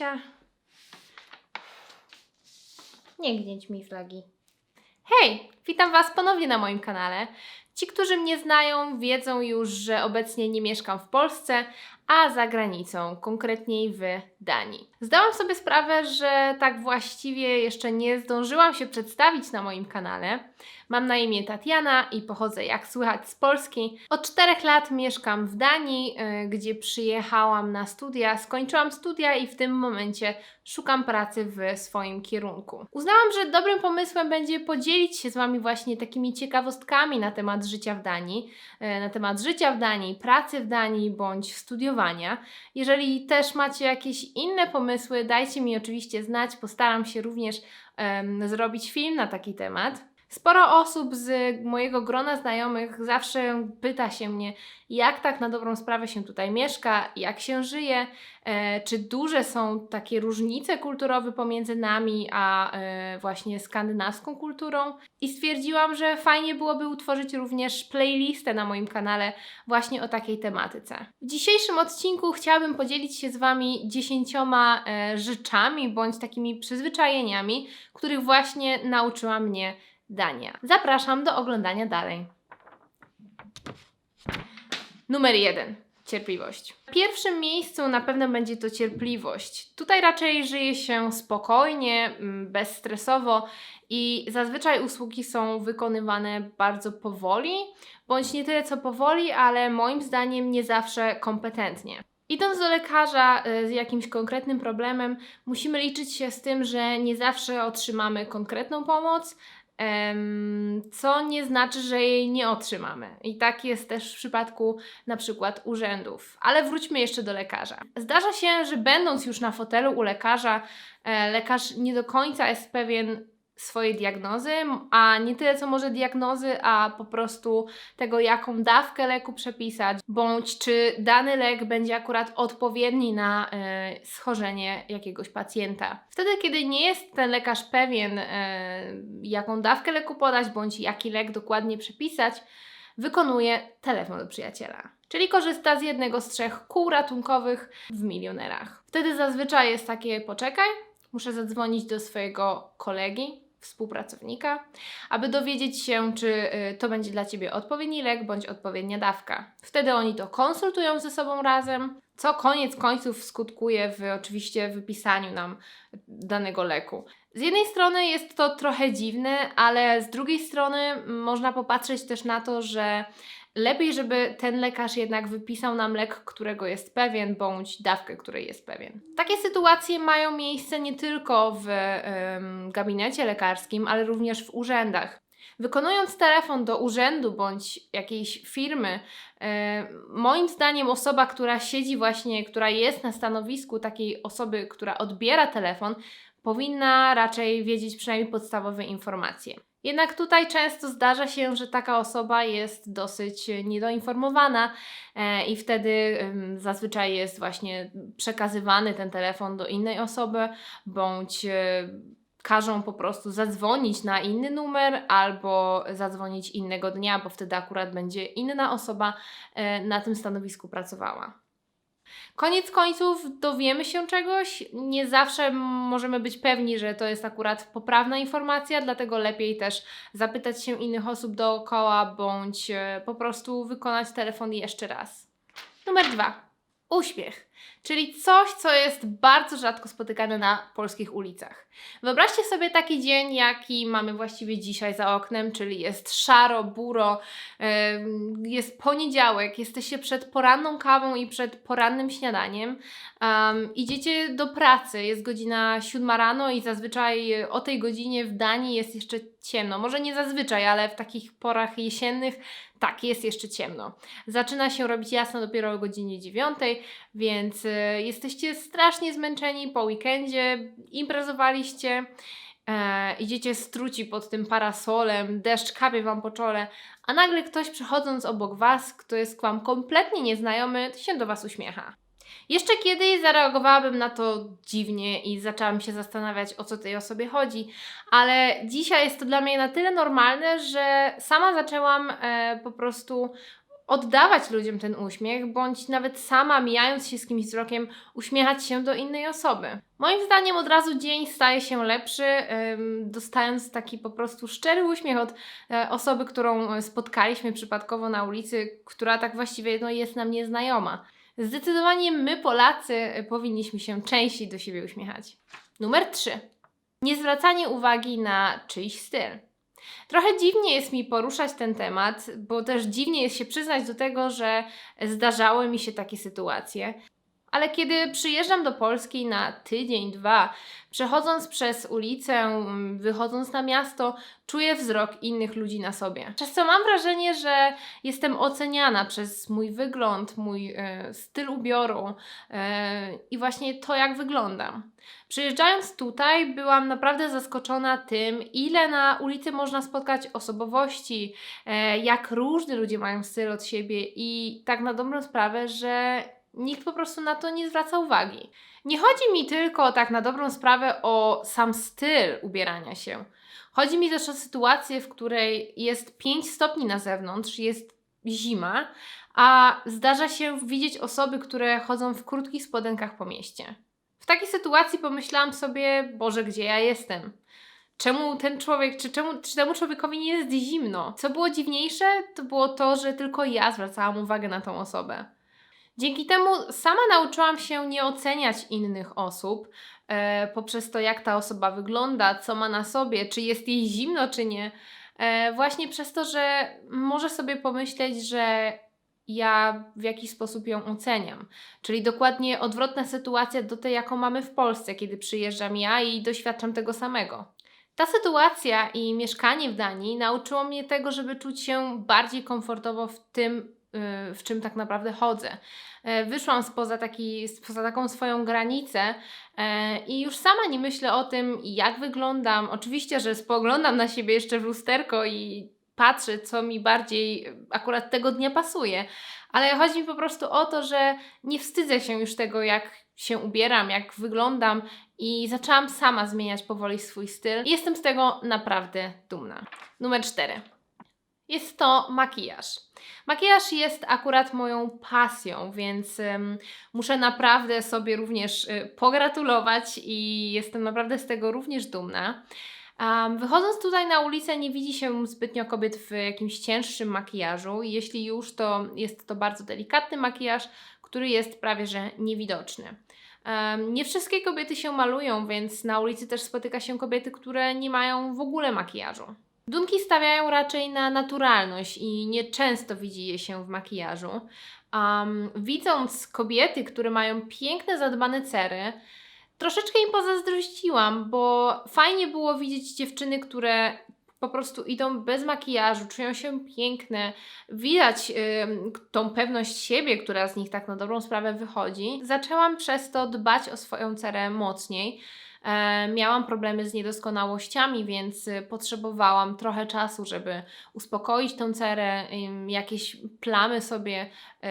Kasia. Nie gnieć mi flagi. Hej, witam Was ponownie na moim kanale. Ci, którzy mnie znają, wiedzą już, że obecnie nie mieszkam w Polsce, a za granicą, konkretniej w Danii. Zdałam sobie sprawę, że tak właściwie jeszcze nie zdążyłam się przedstawić na moim kanale. Mam na imię Tatiana i pochodzę, jak słychać, z Polski. Od czterech lat mieszkam w Danii, y, gdzie przyjechałam na studia. Skończyłam studia i w tym momencie szukam pracy w swoim kierunku. Uznałam, że dobrym pomysłem będzie podzielić się z Wami właśnie takimi ciekawostkami na temat życia w Danii, y, na temat życia w Danii, pracy w Danii bądź studiowania. Jeżeli też macie jakieś inne pomysły, dajcie mi oczywiście znać. Postaram się również em, zrobić film na taki temat. Sporo osób z mojego grona znajomych zawsze pyta się mnie, jak tak na dobrą sprawę się tutaj mieszka, jak się żyje, e, czy duże są takie różnice kulturowe pomiędzy nami a e, właśnie skandynawską kulturą. I stwierdziłam, że fajnie byłoby utworzyć również playlistę na moim kanale właśnie o takiej tematyce. W dzisiejszym odcinku chciałabym podzielić się z Wami dziesięcioma e, rzeczami bądź takimi przyzwyczajeniami, których właśnie nauczyła mnie Dania. Zapraszam do oglądania dalej. Numer jeden. Cierpliwość. W pierwszym miejscu na pewno będzie to cierpliwość. Tutaj raczej żyje się spokojnie, mm, bezstresowo i zazwyczaj usługi są wykonywane bardzo powoli, bądź nie tyle co powoli, ale moim zdaniem nie zawsze kompetentnie. Idąc do lekarza y, z jakimś konkretnym problemem, musimy liczyć się z tym, że nie zawsze otrzymamy konkretną pomoc, co nie znaczy, że jej nie otrzymamy. I tak jest też w przypadku na przykład urzędów. Ale wróćmy jeszcze do lekarza. Zdarza się, że będąc już na fotelu u lekarza, e, lekarz nie do końca jest pewien swojej diagnozy, a nie tyle co może diagnozy, a po prostu tego, jaką dawkę leku przepisać, bądź czy dany lek będzie akurat odpowiedni na e, schorzenie jakiegoś pacjenta. Wtedy, kiedy nie jest ten lekarz pewien, e, jaką dawkę leku podać, bądź jaki lek dokładnie przepisać, wykonuje telefon do przyjaciela. Czyli korzysta z jednego z trzech kół ratunkowych w milionerach. Wtedy zazwyczaj jest takie poczekaj, muszę zadzwonić do swojego kolegi, współpracownika, aby dowiedzieć się, czy y, to będzie dla Ciebie odpowiedni lek bądź odpowiednia dawka. Wtedy oni to konsultują ze sobą razem, co koniec końców skutkuje w oczywiście wypisaniu nam danego leku. Z jednej strony jest to trochę dziwne, ale z drugiej strony można popatrzeć też na to, że lepiej, żeby ten lekarz jednak wypisał nam lek, którego jest pewien, bądź dawkę, której jest pewien. Takie sytuacje mają miejsce nie tylko w em, gabinecie lekarskim, ale również w urzędach. Wykonując telefon do urzędu bądź jakiejś firmy, moim zdaniem osoba, która siedzi właśnie, która jest na stanowisku takiej osoby, która odbiera telefon, powinna raczej wiedzieć przynajmniej podstawowe informacje. Jednak tutaj często zdarza się, że taka osoba jest dosyć niedoinformowana e, i wtedy zazwyczaj jest właśnie przekazywany ten telefon do innej osoby, bądź e, każą po prostu zadzwonić na inny numer albo zadzwonić innego dnia, bo wtedy akurat będzie inna osoba e, na tym stanowisku pracowała. Koniec końców dowiemy się czegoś. Nie zawsze możemy być pewni, że to jest akurat poprawna informacja, dlatego lepiej też zapytać się innych osób dookoła bądź e, po prostu wykonać telefon jeszcze raz. Numer dwa. Uśmiech, czyli coś, co jest bardzo rzadko spotykane na polskich ulicach. Wyobraźcie sobie taki dzień, jaki mamy właściwie dzisiaj za oknem, czyli jest szaro, buro, jest poniedziałek, jesteście przed poranną kawą i przed porannym śniadaniem, um, idziecie do pracy, jest godzina siódma rano i zazwyczaj o tej godzinie w Danii jest jeszcze ciemno. Może nie zazwyczaj, ale w takich porach jesiennych tak, jest jeszcze ciemno. Zaczyna się robić jasno dopiero o godzinie dziewiątej, więc y, jesteście strasznie zmęczeni po weekendzie, imprezowaliście, e, idziecie struci pod tym parasolem, deszcz kapie Wam po czole, a nagle ktoś przechodząc obok Was, kto jest Wam kompletnie nieznajomy, się do Was uśmiecha. Jeszcze kiedyś zareagowałabym na to dziwnie i zaczęłam się zastanawiać, o co tej osobie chodzi, ale dzisiaj jest to dla mnie na tyle normalne, że sama zaczęłam e, po prostu oddawać ludziom ten uśmiech, bądź nawet sama mijając się z kimś wzrokiem, uśmiechać się do innej osoby. Moim zdaniem od razu dzień staje się lepszy, dostając taki po prostu szczery uśmiech od e, osoby, którą spotkaliśmy przypadkowo na ulicy, która tak właściwie no, jest nam nieznajoma. Zdecydowanie my, Polacy, y, powinniśmy się częściej do siebie uśmiechać. Numer 3. Niezwracanie uwagi na czyjś styl. Trochę dziwnie jest mi poruszać ten temat, bo też dziwnie jest się przyznać do tego, że zdarzały mi się takie sytuacje. Ale kiedy przyjeżdżam do Polski na tydzień, dwa, przechodząc przez ulicę, mm, wychodząc na miasto, czuję wzrok innych ludzi na sobie. Co mam wrażenie, że jestem oceniana przez mój wygląd, mój e, styl ubioru e, i właśnie to, jak wyglądam. Przyjeżdżając tutaj, byłam naprawdę zaskoczona tym, ile na ulicy można spotkać osobowości, e, jak różni ludzie mają styl od siebie i tak na dobrą sprawę, że nikt po prostu na to nie zwraca uwagi. Nie chodzi mi tylko tak na dobrą sprawę o sam styl ubierania się. Chodzi mi też o sytuację, w której jest 5 stopni na zewnątrz, jest zima, a zdarza się widzieć osoby, które chodzą w krótkich spodenkach po mieście. W takiej sytuacji pomyślałam sobie, Boże, gdzie ja jestem? Czemu ten człowiek, czy, czemu, czy temu człowiekowi nie jest zimno? Co było dziwniejsze, to było to, że tylko ja zwracałam uwagę na tą osobę. Dzięki temu sama nauczyłam się nie oceniać innych osób e, poprzez to, jak ta osoba wygląda, co ma na sobie, czy jest jej zimno, czy nie. E, właśnie przez to, że może sobie pomyśleć, że ja w jakiś sposób ją oceniam. Czyli dokładnie odwrotna sytuacja do tej, jaką mamy w Polsce, kiedy przyjeżdżam ja i doświadczam tego samego. Ta sytuacja i mieszkanie w Danii nauczyło mnie tego, żeby czuć się bardziej komfortowo w tym, w czym tak naprawdę chodzę. E, Wyszłam spoza, taki, spoza taką swoją granicę e, i już sama nie myślę o tym, jak wyglądam. Oczywiście, że spoglądam na siebie jeszcze w lusterko i patrzę, co mi bardziej akurat tego dnia pasuje. Ale chodzi mi po prostu o to, że nie wstydzę się już tego, jak się ubieram, jak wyglądam i zaczęłam sama zmieniać powoli swój styl. Jestem z tego naprawdę dumna. Numer 4. Jest to makijaż. Makijaż jest akurat moją pasją, więc muszę naprawdę sobie również y, pogratulować i jestem naprawdę z tego również dumna. Um, wychodząc tutaj na ulicę, nie widzi się zbytnio kobiet w jakimś cięższym makijażu. Jeśli już, to jest to bardzo delikatny makijaż, który jest prawie że niewidoczny. Um, nie wszystkie kobiety się malują, więc na ulicy też spotyka się kobiety, które nie mają w ogóle makijażu. Dunki stawiają raczej na naturalność i nieczęsto widzi je się w makijażu. Um, widząc kobiety, które mają piękne, zadbane cery, troszeczkę im pozazdrościłam, bo fajnie było widzieć dziewczyny, które po prostu idą bez makijażu, czują się piękne, widać ym, tą pewność siebie, która z nich tak na dobrą sprawę wychodzi. Zaczęłam przez to dbać o swoją cerę mocniej. E, miałam problemy z niedoskonałościami, więc y, potrzebowałam trochę czasu, żeby uspokoić tą cerę, jakieś plamy sobie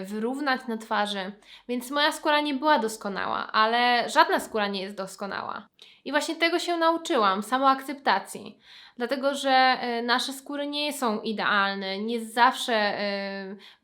y, wyrównać na twarzy. Więc moja skóra nie była doskonała, ale żadna skóra nie jest doskonała. I właśnie tego się nauczyłam, samoakceptacji. Dlatego, że y, nasze skóry nie są idealne, nie zawsze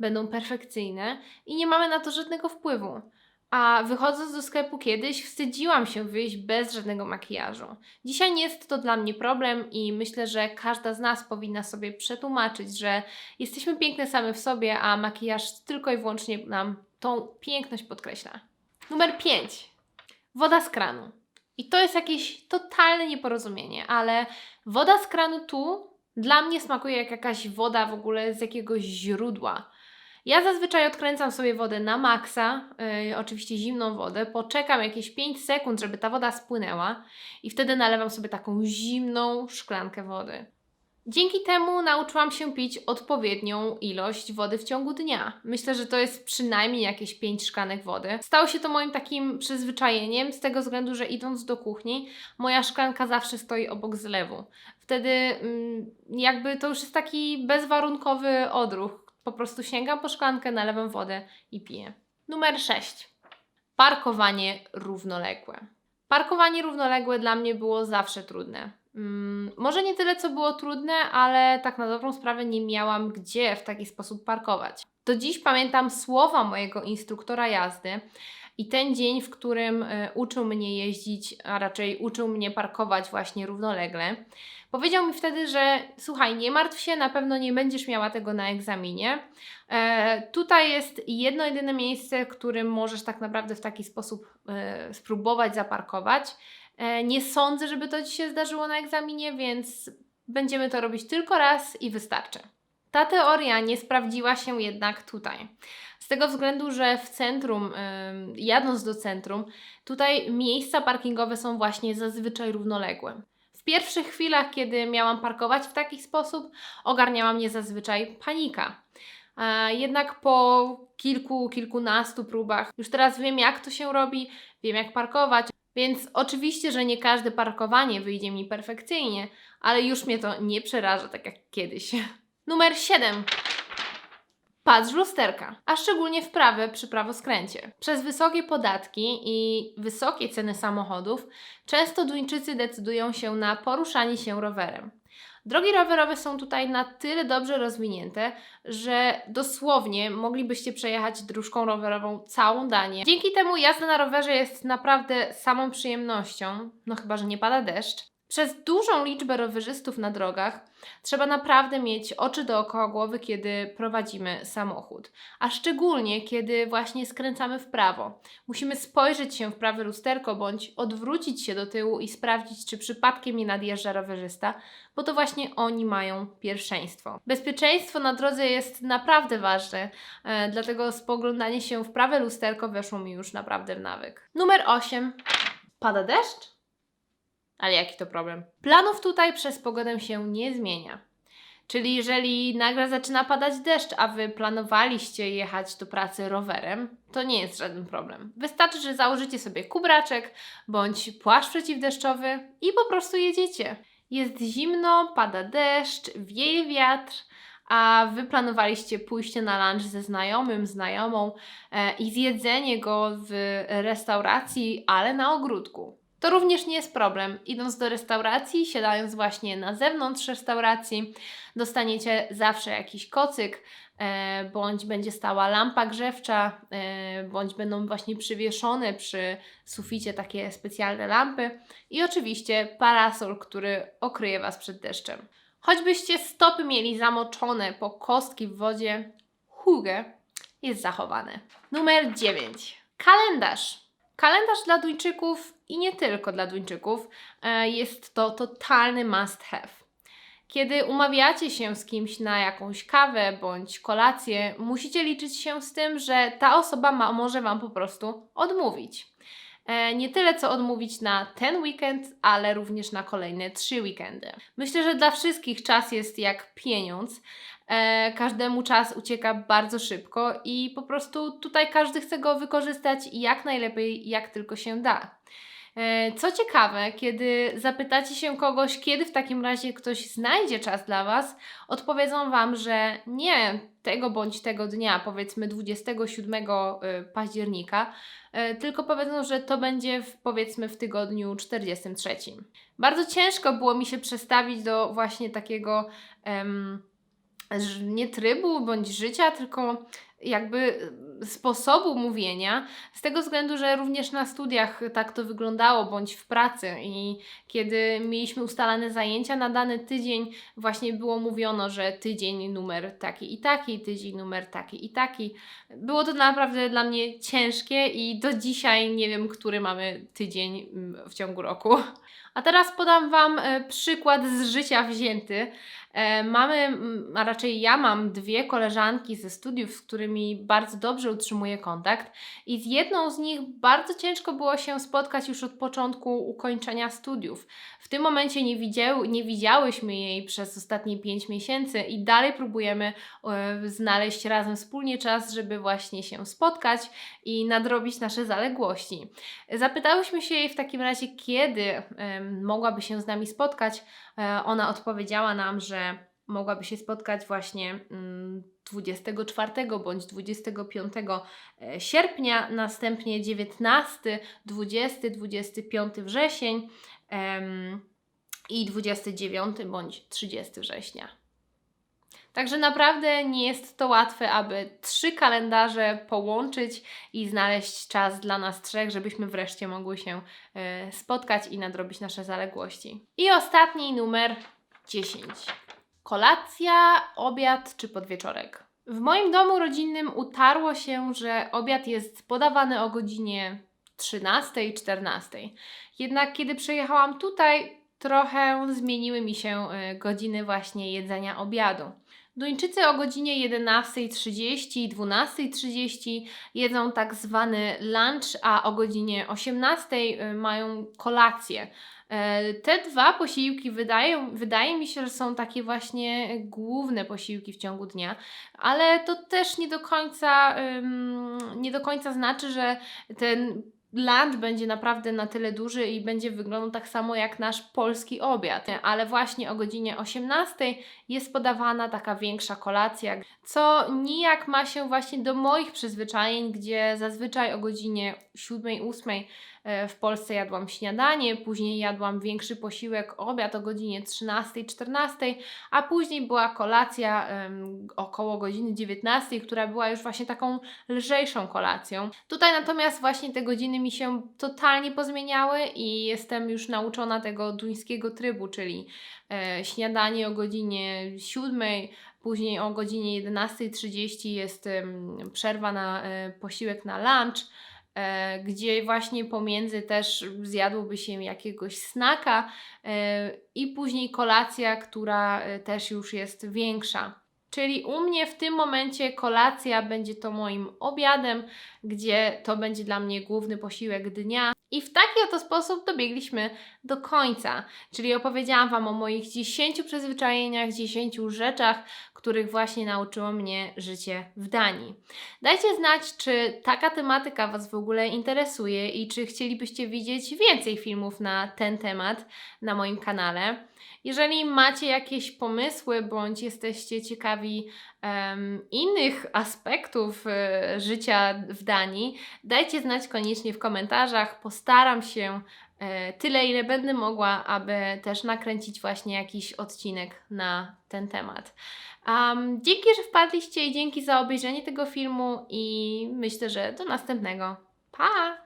będą perfekcyjne i nie mamy na to żadnego wpływu. A wychodząc do sklepu kiedyś, wstydziłam się wyjść bez żadnego makijażu. Dzisiaj nie jest to dla mnie problem i myślę, że każda z nas powinna sobie przetłumaczyć, że jesteśmy piękne same w sobie, a makijaż tylko i wyłącznie nam tą piękność podkreśla. Numer 5. Woda z kranu. I to jest jakieś totalne nieporozumienie, ale woda z kranu tu dla mnie smakuje jak jakaś woda w ogóle z jakiegoś źródła. Ja zazwyczaj odkręcam sobie wodę na maksa, yy, oczywiście zimną wodę, poczekam jakieś 5 sekund, żeby ta woda spłynęła i wtedy nalewam sobie taką zimną szklankę wody. Dzięki temu nauczyłam się pić odpowiednią ilość wody w ciągu dnia. Myślę, że to jest przynajmniej jakieś 5 szklanek wody. Stało się to moim takim przyzwyczajeniem, z tego względu, że idąc do kuchni, moja szklanka zawsze stoi obok zlewu. Wtedy mm, jakby to już jest taki bezwarunkowy odruch. Po prostu sięgam po szklankę, nalewam wodę i piję. Numer 6. Parkowanie równoległe. Parkowanie równoległe dla mnie było zawsze trudne. Mm, może nie tyle, co było trudne, ale tak na dobrą sprawę nie miałam gdzie w taki sposób parkować. Do dziś pamiętam słowa mojego instruktora jazdy i ten dzień, w którym e, uczył mnie jeździć, a raczej uczył mnie parkować właśnie równolegle. Powiedział mi wtedy, że słuchaj, nie martw się, na pewno nie będziesz miała tego na egzaminie. E, tutaj jest jedno jedyne miejsce, w którym możesz tak naprawdę w taki sposób e, spróbować zaparkować. E, nie sądzę, żeby to Ci się zdarzyło na egzaminie, więc będziemy to robić tylko raz i wystarczy. Ta teoria nie sprawdziła się jednak tutaj. Z tego względu, że w centrum, jadąc do centrum, tutaj miejsca parkingowe są właśnie zazwyczaj równoległe. W pierwszych chwilach, kiedy miałam parkować w taki sposób, ogarniała mnie zazwyczaj panika. Jednak po kilku, kilkunastu próbach już teraz wiem, jak to się robi, wiem, jak parkować, więc oczywiście, że nie każde parkowanie wyjdzie mi perfekcyjnie, ale już mnie to nie przeraża tak jak kiedyś. Numer 7. Patrz lusterka, a szczególnie w prawe przy prawoskręcie. Przez wysokie podatki i wysokie ceny samochodów często Duńczycy decydują się na poruszanie się rowerem. Drogi rowerowe są tutaj na tyle dobrze rozwinięte, że dosłownie moglibyście przejechać dróżką rowerową całą Danię. Dzięki temu jazda na rowerze jest naprawdę samą przyjemnością, no chyba, że nie pada deszcz. Przez dużą liczbę rowerzystów na drogach trzeba naprawdę mieć oczy dookoła głowy, kiedy prowadzimy samochód, a szczególnie kiedy właśnie skręcamy w prawo. Musimy spojrzeć się w prawe lusterko bądź odwrócić się do tyłu i sprawdzić, czy przypadkiem nie nadjeżdża rowerzysta, bo to właśnie oni mają pierwszeństwo. Bezpieczeństwo na drodze jest naprawdę ważne, e, dlatego spoglądanie się w prawe lusterko weszło mi już naprawdę w nawyk. Numer 8. Pada deszcz? Ale jaki to problem? Planów tutaj przez pogodę się nie zmienia. Czyli jeżeli nagle zaczyna padać deszcz, a wy planowaliście jechać do pracy rowerem, to nie jest żaden problem. Wystarczy, że założycie sobie kubraczek bądź płaszcz przeciwdeszczowy i po prostu jedziecie. Jest zimno, pada deszcz, wieje wiatr, a wy planowaliście pójście na lunch ze znajomym, znajomą e, i zjedzenie go w restauracji, ale na ogródku. To również nie jest problem. Idąc do restauracji, siadając właśnie na zewnątrz restauracji, dostaniecie zawsze jakiś kocyk, e, bądź będzie stała lampa grzewcza, e, bądź będą właśnie przywieszone przy suficie takie specjalne lampy i oczywiście parasol, który okryje Was przed deszczem. Choćbyście stopy mieli zamoczone po kostki w wodzie, hugę jest zachowane. Numer 9. Kalendarz. Kalendarz dla Duńczyków i nie tylko dla Duńczyków e, jest to totalny must have. Kiedy umawiacie się z kimś na jakąś kawę bądź kolację, musicie liczyć się z tym, że ta osoba ma, może Wam po prostu odmówić. E, nie tyle co odmówić na ten weekend, ale również na kolejne trzy weekendy. Myślę, że dla wszystkich czas jest jak pieniądz. E, każdemu czas ucieka bardzo szybko i po prostu tutaj każdy chce go wykorzystać jak najlepiej, jak tylko się da. E, co ciekawe, kiedy zapytacie się kogoś, kiedy w takim razie ktoś znajdzie czas dla Was, odpowiedzą Wam, że nie tego bądź tego dnia, powiedzmy 27 y, października, y, tylko powiedzą, że to będzie w, powiedzmy w tygodniu 43. Bardzo ciężko było mi się przestawić do właśnie takiego um, nie trybu bądź życia, tylko jakby sposobu mówienia, z tego względu, że również na studiach tak to wyglądało, bądź w pracy i kiedy mieliśmy ustalane zajęcia na dany tydzień, właśnie było mówiono, że tydzień numer taki i taki, tydzień numer taki i taki. Było to naprawdę dla mnie ciężkie i do dzisiaj nie wiem, który mamy tydzień mm, w ciągu roku. A teraz podam Wam e, przykład z życia wzięty. E, mamy, a raczej ja mam dwie koleżanki ze studiów, z którymi bardzo dobrze utrzymuję kontakt, i z jedną z nich bardzo ciężko było się spotkać już od początku ukończenia studiów. W tym momencie nie, widziały, nie widziałyśmy jej przez ostatnie pięć miesięcy i dalej próbujemy e, znaleźć razem wspólnie czas, żeby właśnie się spotkać i nadrobić nasze zaległości. Zapytałyśmy się jej w takim razie, kiedy mogłaby się z nami spotkać. E, ona odpowiedziała nam, że mogłaby się spotkać właśnie 24 mm, bądź 25 e, sierpnia, następnie 19, 20, 25 wrzesień i 29 bądź 30 września. Także naprawdę nie jest to łatwe, aby trzy kalendarze połączyć i znaleźć czas dla nas trzech, żebyśmy wreszcie mogły się e, spotkać i nadrobić nasze zaległości. I ostatni numer 10. Kolacja, obiad czy podwieczorek? W moim domu rodzinnym utarło się, że obiad jest podawany o godzinie 13-14. Jednak kiedy przyjechałam tutaj, trochę zmieniły mi się e, godziny właśnie jedzenia obiadu. Duńczycy o godzinie 11.30 i 12.30 jedzą tak zwany lunch, a o godzinie 18.00 mają kolację. E, Te dwa posiłki wydają, wydaje mi się, że są takie właśnie główne posiłki w ciągu dnia, ale to też nie do końca, nie do końca znaczy, że ten lunch będzie naprawdę na tyle duży i będzie wyglądał tak samo jak nasz polski obiad. Ale właśnie o godzinie 18 jest podawana taka większa kolacja, co nijak ma się właśnie do moich przyzwyczajeń, gdzie zazwyczaj o godzinie 7-8 e, w Polsce jadłam śniadanie, później jadłam większy posiłek, obiad o godzinie 13-14, a później była kolacja em, około godziny 19, która była już właśnie taką lżejszą kolacją. Tutaj natomiast właśnie te godziny mi się totalnie pozmieniały i jestem już nauczona tego duńskiego trybu, czyli e, śniadanie o godzinie 7, później o godzinie 11.30 jest przerwa na e, posiłek na lunch, e, gdzie właśnie pomiędzy też zjadłoby się jakiegoś snaka e, i później kolacja, która e, też już jest większa. Czyli u mnie w tym momencie kolacja będzie to moim obiadem, gdzie to będzie dla mnie główny posiłek dnia. I w taki oto sposób dobiegliśmy do końca. Czyli opowiedziałam Wam o moich 10 przyzwyczajeniach, 10 rzeczach, których właśnie nauczyło mnie życie w Danii. Dajcie znać, czy taka tematyka Was w ogóle interesuje i czy chcielibyście widzieć więcej filmów na ten temat na moim kanale. Jeżeli macie jakieś pomysły bądź jesteście ciekawi em, innych aspektów e, życia w Danii, dajcie znać koniecznie w komentarzach. Postaram się e, tyle, ile będę mogła, aby też nakręcić właśnie jakiś odcinek na ten temat. Um, dzięki, że wpadliście i dzięki za obejrzenie tego filmu i myślę, że do następnego. Pa!